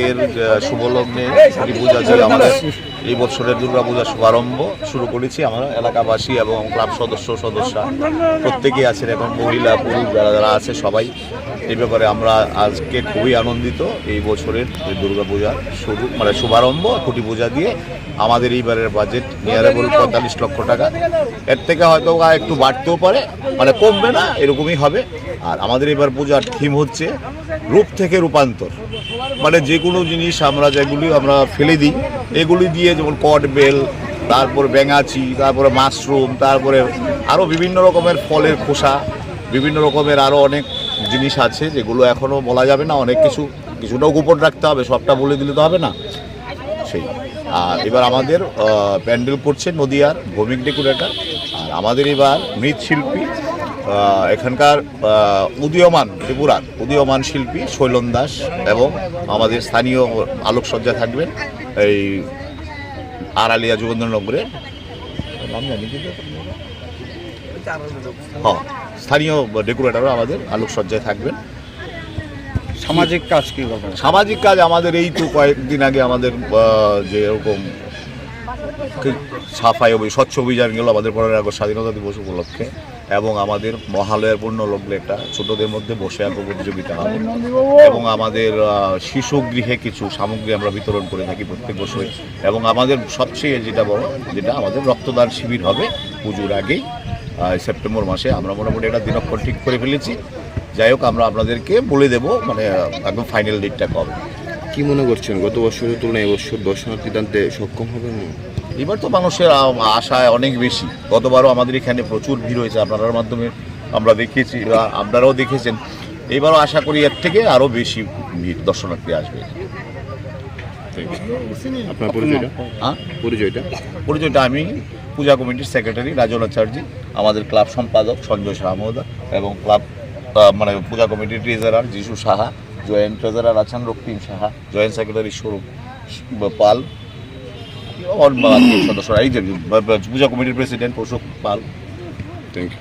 আহ, শুভলগ্নে বুঝা ছুটি পূজা যে আমাদের। এই বছরের দুর্গা পূজার শুভারম্ভ শুরু করেছি আমরা এলাকাবাসী এবং ক্লাব সদস্য, সদস্যা। প্রত্যেকেই আছেন এবং মহিলা, পুরুষ, যারা যারা আছে সবাই। এই ব্যাপারে আমরা আজকে খুবই আনন্দিত এই বছরের এই দুর্গা পূজার শুরু মানে শুভারম্ভ খুঁটি পূজা দিয়ে আমাদের এইবারের বাজেট নিয়ারেবল পঁয়তাল্লিশ লক্ষ টাকা। এর থেকে হয়তো একটু বাড়তেও পারে মানে কমবে না, এরকমই হবে। আর আমাদের এবার পূজার থিম হচ্ছে রূপ থেকে রূপান্তর। মানে যে কোনো জিনিস আমরা যেগুলি আমরা ফেলে দিই এগুলি দিয়ে যেমন কট বেল, তারপর ব্যাঙাচি তারপরে মাশরুম, তারপরে আরও বিভিন্ন রকমের ফলের খোসা, বিভিন্ন রকমের আরও অনেক জিনিস আছে যেগুলো এখনও বলা যাবে না, অনেক কিছু, কিছুটাও গোপন রাখতে হবে, সবটা বলে দিলে তো হবে না। সেই। আর এবার আমাদের প্যান্ডেল করছে নদিয়ার ভৌমিক ডেকোরেটার, আর আমাদের এবার মৃৎশিল্পী এখানকার উদীয়মান ত্রিপুরার উদীয়মান শিল্পী শৈলন দাস এবং আমাদের স্থানীয় আলোকসজ্জা থাকবেন। এই আড়ালিয়া যোগেন্দ্রনগরের নাম জানি কিন্তু হ্যাঁ স্থানীয় ডেকোরেটারও আমাদের আলোকসজ্জায় থাকবেন। সামাজিক কাজ কি করবেন? সামাজিক কাজ আমাদের এই তো কয়েকদিন আগে আমাদের যে এরকম সাফাই স্বচ্ছ অভিযান গেল আমাদের পনেরোই আগস্ট স্বাধীনতা দিবস উপলক্ষে। এবং আমাদের মহালয়ার পূর্ণ লগ্নে একটা ছোটদের মধ্যে বসে আঁকো প্রতিযোগিতা হবে এবং আমাদের শিশু গৃহে কিছু সামগ্রী আমরা বিতরণ করে থাকি প্রত্যেক বছরই। এবং আমাদের সবচেয়ে যেটা বড়, যেটা আমাদের রক্তদান শিবির হবে পুজোর আগেই সেপ্টেম্বর মাসে। আমরা মোটামুটি একটা দিনক্ষণ ঠিক করে ফেলেছি। যাই হোক, আমরা আপনাদেরকে বলে দেব মানে একদম ফাইনাল ডেটটা কবে। কি মনে করছেন? গত বছরের তুলনায় এবছর দর্শনার্থী টানতে সক্ষম হবেন এবার তো মানুষের আশায় অনেক বেশি। গতবারও আমাদের এখানে প্রচুর ভিড় হয়েছে আপনার মাধ্যমে আমরা দেখেছি আপনারাও দেখেছেন। এবারও আশা করি এর থেকে আরও বেশি ভিড় দর্শনার্থী আসবে। আপনার পরিচয়টা? হ্যাঁ? পরিচয়টা? পরিচয়টা আমি পূজা কমিটির সেক্রেটারি রাজন আচার্যি আমাদের ক্লাব সম্পাদক সঞ্জয় শাহ এবং ক্লাব মানে পূজা কমিটির ট্রেজারার যিশু সাহা জয়েন্ট ট্রেজারার আছেন রক্তিম সাহা জয়েন্ট সেক্রেটারি স্বরূপ পাল আত্মীয় সদস্যরা এই যে পূজা কমিটির president Ashok Pal. Thank you